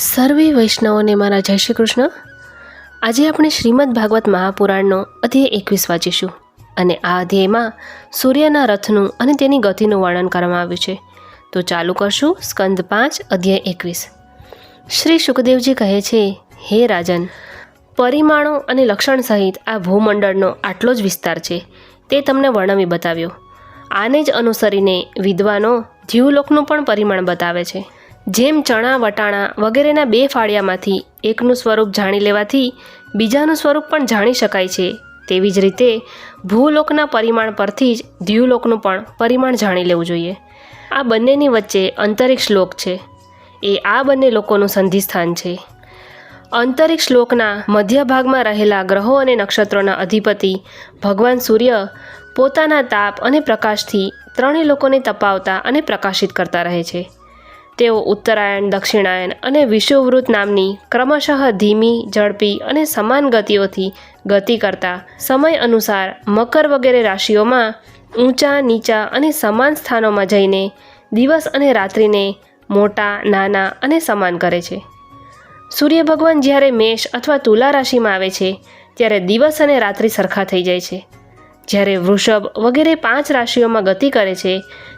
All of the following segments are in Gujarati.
સર્વે વૈષ્ણવોને મારા જય શ્રી કૃષ્ણ. આજે આપણે શ્રીમદ ભાગવત મહાપુરાણનો અધ્યાય એકવીસ વાંચીશું અને આ અધ્યાયમાં સૂર્યના રથનું અને તેની ગતિનું વર્ણન કરવામાં આવ્યું છે. તો ચાલુ કરશું સ્કંદ પાંચ, અધ્યાય એકવીસ. શ્રી સુખદેવજી કહે છે, હે રાજન, પરિમાણો અને લક્ષણ સહિત આ ભૂમંડળનો આટલો જ વિસ્તાર છે. તે તમને વર્ણવી બતાવ્યો. આને જ અનુસરીને વિદ્વાનો જીવલોકનું પણ પરિમાણ બતાવે છે. જેમ ચણા, વટાણા વગેરેના બે ફાળિયામાંથી એકનું સ્વરૂપ જાણી લેવાથી બીજાનું સ્વરૂપ પણ જાણી શકાય છે. તેવી જ રીતે ભૂલોકના પરિમાણ પરથી જ દ્યુલોકનું પણ પરિમાણ જાણી લેવું જોઈએ. આ બંનેની વચ્ચે અંતરિક્ષ લોક છે. એ આ બંને લોકોનું સંધિસ્થાન છે. અંતરિક્ષ લોકના મધ્ય ભાગમાં રહેલા ગ્રહો અને નક્ષત્રોના અધિપતિ ભગવાન સૂર્ય પોતાના તાપ અને પ્રકાશથી ત્રણેય લોકોને તપાવતા અને પ્રકાશિત કરતા રહે છે. તેઓ ઉત્તરાયણ, દક્ષિણાયન અને વિષુવવૃત નામની ક્રમશઃ ધીમી, ઝડપી અને સમાન ગતિઓથી ગતિ કરતા સમય અનુસાર મકર વગેરે રાશિઓમાં ઊંચા, નીચા અને સમાન સ્થાનોમાં જઈને દિવસ અને રાત્રિને મોટા, નાના અને સમાન કરે છે. સૂર્ય ભગવાન જ્યારે મેષ અથવા તુલા રાશિમાં આવે છે, ત્યારે દિવસ અને રાત્રિ સરખા થઈ જાય છે. જ્યારે વૃષભ વગેરે પાંચ રાશિઓમાં ગતિ કરે છે,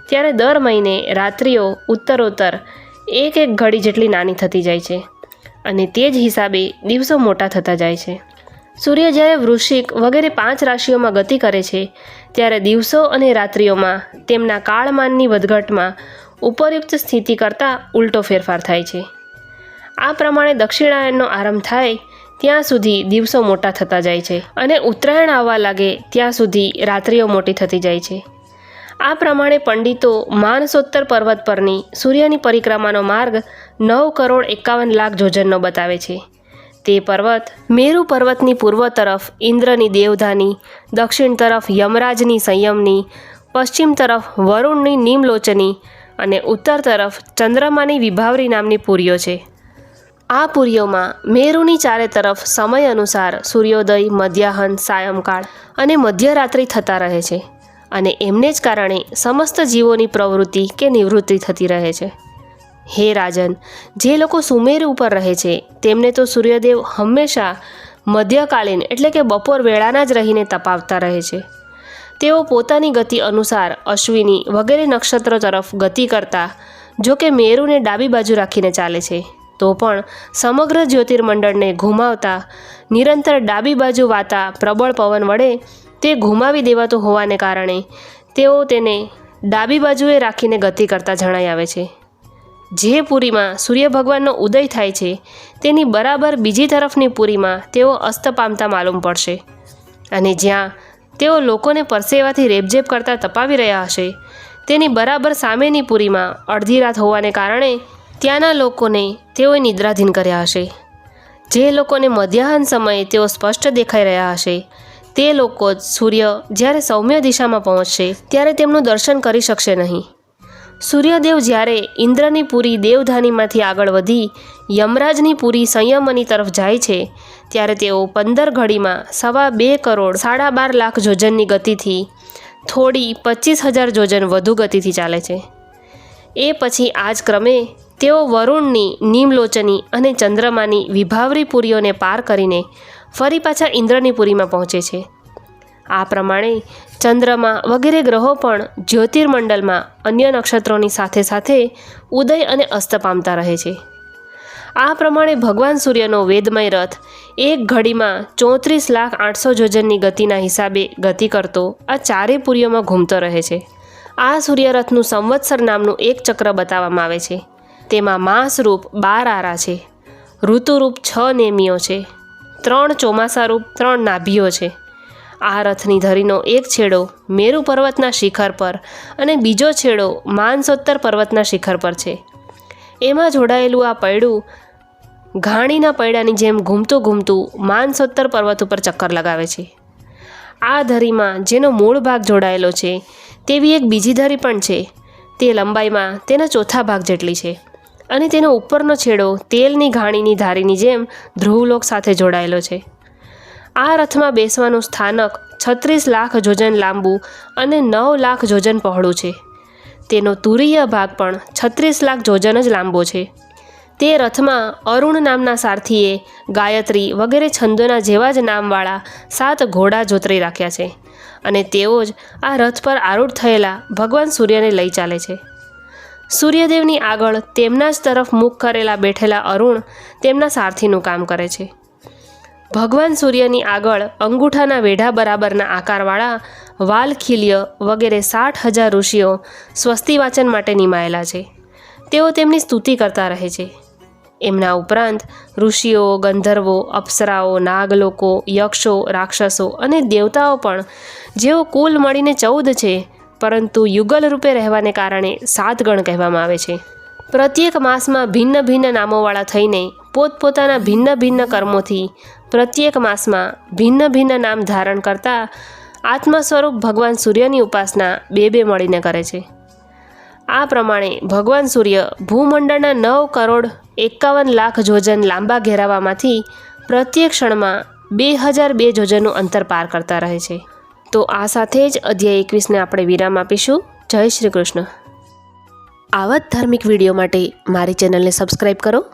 ત્યારે દર મહિને રાત્રિઓ ઉત્તરોત્તર એક એક ઘડી જેટલી નાની થતી જાય છે અને તે જ હિસાબે દિવસો મોટા થતા જાય છે. સૂર્ય જ્યારે વૃશ્ચિક વગેરે પાંચ રાશિઓમાં ગતિ કરે છે, ત્યારે દિવસો અને રાત્રિઓમાં તેમના કાળમાનની વધઘટમાં ઉપરયુક્ત સ્થિતિ કરતાં ઉલટો ફેરફાર થાય છે. આ પ્રમાણે દક્ષિણાયનનો આરંભ થાય ત્યાં સુધી દિવસો મોટા થતા જાય છે અને ઉત્તરાયણ આવવા લાગે ત્યાં સુધી રાત્રિઓ મોટી થતી જાય છે. આ પ્રમાણે પંડિતો માનસોત્તર પર્વત પરની સૂર્યની પરિક્રમાનો માર્ગ નવ કરોડ એકાવન લાખ જોજનનો બતાવે છે. તે પર્વત મેરુ પર્વતની પૂર્વ તરફ ઇન્દ્રની દેવધાની, દક્ષિણ તરફ યમરાજની સંયમની, પશ્ચિમ તરફ વરુણની નીમલોચની અને ઉત્તર તરફ ચંદ્રમાની વિભાવરી નામની પુરીઓ છે. આ પુરીઓમાં મેરુની ચારે તરફ સમય અનુસાર સૂર્યોદય, મધ્યાહન, સાયંકાળ અને મધ્યરાત્રિ થતા રહે છે અને એમને જ કારણે સમસ્ત જીવોની પ્રવૃત્તિ કે નિવૃત્તિ થતી રહે છે. હે રાજન, જે લોકો સુમેર ઉપર રહે છે, તેમને તો સૂર્યદેવ હંમેશા મધ્યકાલીન એટલે કે બપોર વેળાના જ રહીને તપાવતા રહે છે. તેઓ પોતાની ગતિ અનુસાર અશ્વિની વગેરે નક્ષત્રો તરફ ગતિ કરતા જો કે મેરુને ડાબી બાજુ રાખીને ચાલે છે. તો પણ સમગ્ર જ્યોતિર્મંડળને ઘુમાવતા નિરંતર ડાબી બાજુ વાતા પ્રબળ પવન વડે તે ઘુમાવી દેવાતો હોવાને કારણે તેઓ તેને ડાબી બાજુએ રાખીને ગતિ કરતા જણાઈ આવે છે. જે પુરીમાં સૂર્ય ભગવાનનો ઉદય થાય છે, તેની બરાબર બીજી તરફની પુરીમાં તેઓ અસ્ત પામતા માલુમ પડશે. અને જ્યાં તેઓ લોકોને પરસેવાથી રેબઝેબ કરતા તપાવી રહ્યા હશે, તેની બરાબર સામેની પુરીમાં અડધી રાત હોવાને કારણે ત્યાંના લોકોને તેઓએ નિદ્રાધીન કર્યા હશે. જે લોકોને મધ્યાહન સમયે તેઓ સ્પષ્ટ દેખાઈ રહ્યા હશે, તે લોકો જ સૂર્ય જ્યારે સૌમ્ય દિશામાં પહોંચશે, ત્યારે તેમનું દર્શન કરી શકશે નહીં. સૂર્યદેવ જ્યારે ઇન્દ્રની પુરી દેવધાનીમાંથી આગળ વધી યમરાજની પુરી સંયમની તરફ જાય છે, ત્યારે તેઓ પંદર ઘડીમાં સવા બે કરોડ સાડા બાર લાખ જોજનની ગતિથી થોડી પચીસ હજાર જોજન વધુ ગતિથી ચાલે છે. એ પછી આ ક્રમે તેઓ વરુણની, નીમલોચની અને ચંદ્રમાની વિભાવરી પુરીઓને પાર કરીને ફરી પાછા ઇન્દ્રની પુરીમાં પહોંચે છે. આ પ્રમાણે ચંદ્રમા વગેરે ગ્રહો પણ જ્યોતિર્મંડળમાં અન્ય નક્ષત્રોની સાથે સાથે ઉદય અને અસ્ત પામતા રહે છે. આ પ્રમાણે ભગવાન સૂર્યનો વેદમય રથ એક ઘડીમાં ચોત્રીસ લાખ આઠસો જોજનની ગતિના હિસાબે ગતિ કરતો આ ચારે પુરીઓમાં ઘૂમતો રહે છે. આ સૂર્યરથનું સંવત્સર નામનું એક ચક્ર બતાવવામાં આવે છે. તેમાં માસરૂપ બાર આરા છે. ઋતુરૂપ છ નેમીઓ છે. ત્રણ ચોમાસા રૂપ ત્રણ નાભીઓ છે. આ રથની ધરીનો એક છેડો મેરુ પર્વતના શિખર પર અને બીજો છેડો માનસોત્તર પર્વતના શિખર પર છે. એમાં જોડાયેલું આ પૈડું ઘાણીના પૈડાની જેમ ઘૂમતું ઘૂમતું માનસોત્તર પર્વત ઉપર ચક્કર લગાવે છે. આ ધરીમાં જેનો મૂળ ભાગ જોડાયેલો છે, તેવી એક બીજી ધરી પણ છે. તે લંબાઈમાં તેના ચોથા ભાગ જેટલી છે અને તેનો ઉપરનો છેડો તેલની ઘાણીની ધારીની જેમ ધ્રુવલોક સાથે જોડાયેલો છે. આ રથમાં બેસવાનું સ્થાનક છત્રીસ લાખ જોજન લાંબુ અને નવ લાખ જોજન પહોળું છે. તેનો તુરીય ભાગ પણ છત્રીસ લાખ જોજન જ લાંબો છે. તે રથમાં અરુણ નામના સારથીએ ગાયત્રી વગેરે છંદોના જેવા જ નામવાળા સાત ઘોડા જોતરી રાખ્યા છે અને તેઓ જ આ રથ પર આરૂઢ થયેલા ભગવાન સૂર્યને લઈ ચાલે છે. સૂર્યદેવની આગળ તેમના જ તરફ મુખ કરેલા બેઠેલા અરુણ તેમના સારથીનું કામ કરે છે. ભગવાન સૂર્યની આગળ અંગૂઠાના વેઢા બરાબરના આકારવાળા વાલખીલ્ય વગેરે સાઠ હજાર ઋષિઓ સ્વસ્તિ વાચન માટે નિમાયેલા છે. તેઓ તેમની સ્તુતિ કરતા રહે છે. એમના ઉપરાંત ઋષિઓ, ગંધર્વો, અપ્સરાઓ, નાગલોકો, યક્ષો, રાક્ષસો અને દેવતાઓ પણ. જેઓ કુલ મળીને ચૌદ છે, પરંતુ યુગલ રૂપે રહેવાને કારણે સાત ગણ કહેવામાં આવે છે. પ્રત્યેક માસમાં ભિન્ન ભિન્ન નામોવાળા થઈને પોતપોતાના ભિન્ન ભિન્ન કર્મોથી પ્રત્યેક માસમાં ભિન્ન ભિન્ન નામ ધારણ કરતા આત્મ સ્વરૂપ ભગવાન સૂર્યની ઉપાસના બે બે મળીને કરે છે. આ પ્રમાણે ભગવાન સૂર્ય ભૂમંડળના નવ કરોડ એકાવન લાખ જોજન લાંબા ઘેરાવામાંથી પ્રત્યેક ક્ષણમાં બે હજાર બે જોજનનું અંતર પાર કરતા રહે છે. તો આ સાથે જ અધ્યાય એકવીસને આપણે વિરામ આપીશું. જય શ્રી કૃષ્ણ. આવા જ ધાર્મિક વીડિયો માટે મારી ચેનલને સબસ્ક્રાઈબ કરો.